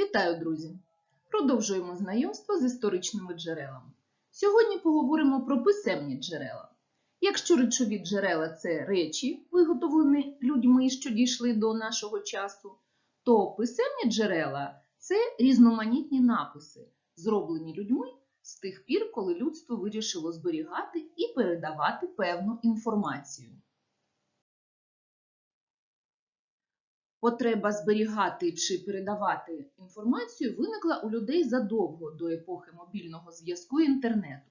Вітаю, друзі! Продовжуємо знайомство з історичними джерелами. Сьогодні поговоримо про писемні джерела. Якщо речові джерела це речі, виготовлені людьми, що дійшли до нашого часу, то писемні джерела це різноманітні написи, зроблені людьми з тих пір, коли людство вирішило зберігати і передавати певну інформацію. Потреба зберігати чи передавати інформацію виникла у людей задовго до епохи мобільного зв'язку інтернету.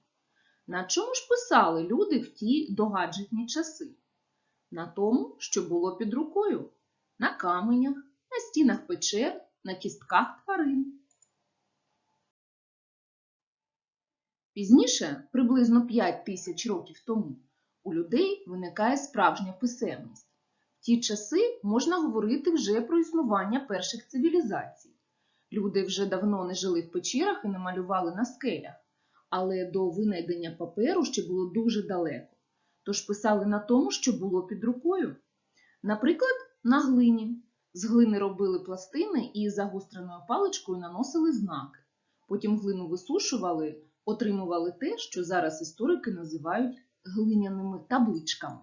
На чому ж писали люди в ті догаджетні часи? На тому, що було під рукою, на каменях, на стінах печер, на кістках тварин. Пізніше, приблизно 5 тисяч років тому, у людей виникає справжня писемність. Ті часи можна говорити вже про існування перших цивілізацій. Люди вже давно не жили в печерах і не малювали на скелях, але до винайдення паперу ще було дуже далеко, тож писали на тому, що було під рукою. Наприклад, на глині. З глини робили пластини і загостреною паличкою наносили знаки. Потім глину висушували, отримували те, що зараз історики називають глиняними табличками.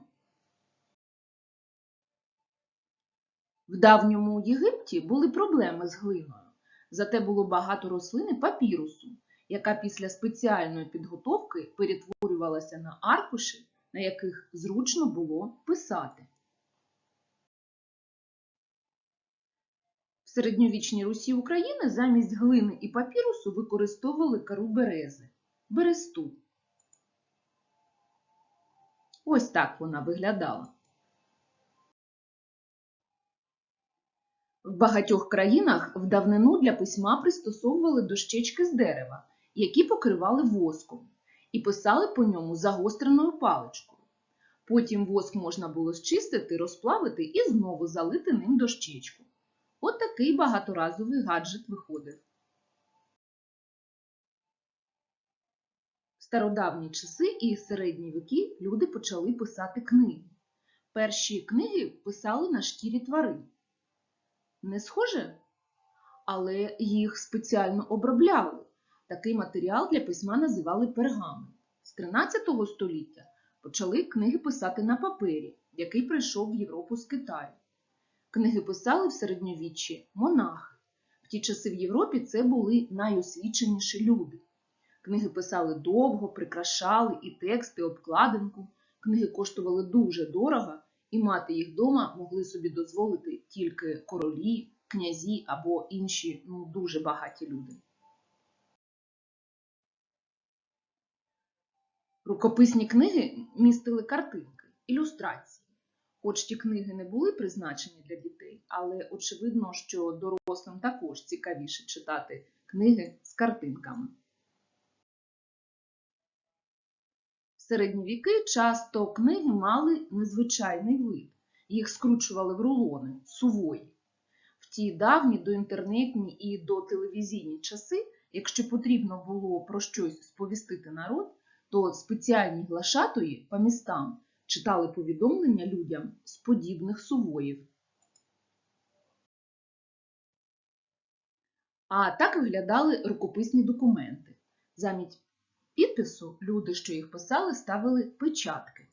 В давньому Єгипті були проблеми з глиною, зате було багато рослини папірусу, яка після спеціальної підготовки перетворювалася на аркуші, на яких зручно було писати. В середньовічній Русі України замість глини і папірусу використовували кару берези бересту. Ось так вона виглядала. В багатьох країнах в давнину для письма пристосовували дощечки з дерева, які покривали воском, і писали по ньому загостреною паличкою. Потім воск можна було зчистити, розплавити і знову залити ним дощечку. От такий багаторазовий гаджет виходив. В стародавні часи і середні віки люди почали писати книги. Перші книги писали на шкірі тварин. Не схоже? Але їх спеціально обробляли. Такий матеріал для письма називали пергамент. З 13 століття почали книги писати на папері, який прийшов в Європу з Китаю. Книги писали в середньовіччі монахи. В ті часи в Європі це були найосвіченіші люди. Книги писали довго, прикрашали і тексти, обкладинку. Книги коштували дуже дорого, і мати їх вдома могли собі дозволити тільки королі, князі або інші ну, дуже багаті люди. Рукописні книги містили картинки, ілюстрації. Хоч ті книги не були призначені для дітей, але очевидно, що дорослим також цікавіше читати книги з картинками. В середні віки часто книги мали незвичайний вид. Їх скручували в рулони, сувої. В ті давні доінтернетні і дотелевізійні часи, якщо потрібно було про щось сповістити народ, то спеціальні глашатої по містам читали повідомлення людям з подібних сувоїв. А так виглядали рукописні документи. Замість підпису люди, що їх писали, ставили печатки.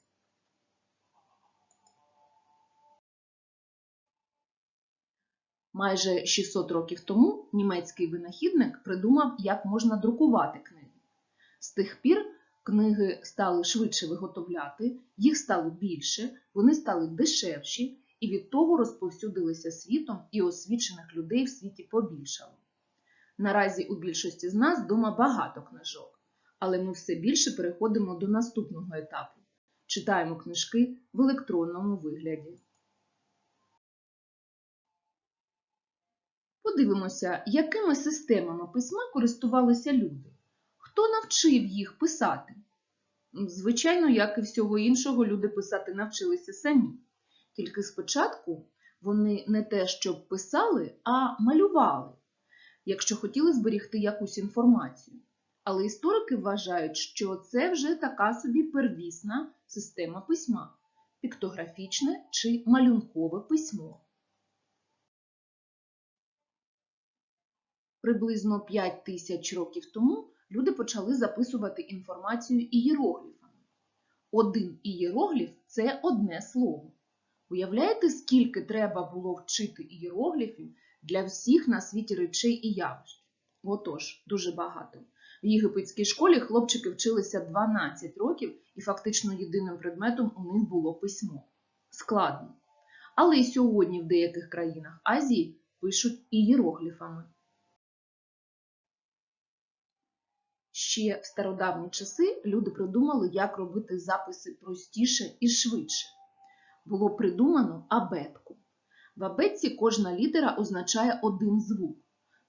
Майже 600 років тому німецький винахідник придумав, як можна друкувати книги. З тих пір книги стали швидше виготовляти, їх стало більше, вони стали дешевші і від того розповсюдилися світом і освічених людей в світі побільшало. Наразі у більшості з нас вдома багато книжок, але ми все більше переходимо до наступного етапу. Читаємо книжки в електронному вигляді. Подивимося, якими системами письма користувалися люди. Хто навчив їх писати? Звичайно, як і всього іншого, люди писати навчилися самі. Тільки спочатку вони не те, що писали, а малювали, якщо хотіли зберігти якусь інформацію. Але історики вважають, що це вже така собі первісна система письма піктографічне чи малюнкове письмо. Приблизно 5 тисяч років тому люди почали записувати інформацію ієрогліфами. Один ієрогліф – це одне слово. Уявляєте, скільки треба було вчити ієрогліфів для всіх на світі речей і явищ? Отож, дуже багато. В єгипетській школі хлопчики вчилися 12 років, і фактично єдиним предметом у них було письмо. Складно. Але й сьогодні в деяких країнах Азії пишуть ієрогліфами. Ще в стародавні часи люди придумали, як робити записи простіше і швидше. Було придумано абетку. В абетці кожна літера означає один звук.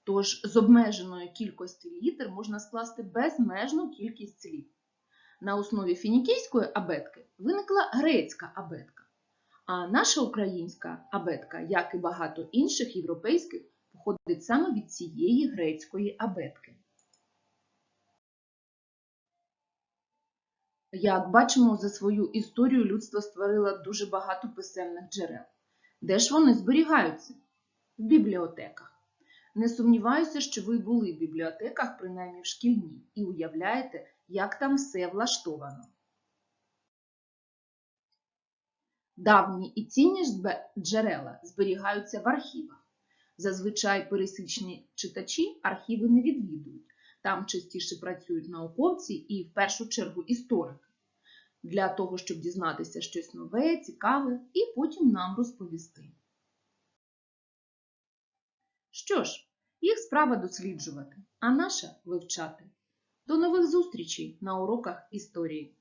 Тож з обмеженої кількості літер можна скласти безмежну кількість слів. На основі фінікійської абетки виникла грецька абетка. А наша українська абетка, як і багато інших європейських, походить саме від цієї грецької абетки. Як бачимо, за свою історію людство створило дуже багато писемних джерел. Де ж вони зберігаються? В бібліотеках. Не сумніваюся, що ви були в бібліотеках, принаймні в шкільній, і уявляєте, як там все влаштовано. Давні і цінні джерела зберігаються в архівах. Зазвичай пересічні читачі архіви не відвідують. Там частіше працюють науковці і, в першу чергу, історики. Для того, щоб дізнатися щось нове, цікаве і потім нам розповісти. Що ж, їх справа досліджувати, а наша вивчати. До нових зустрічей на уроках історії!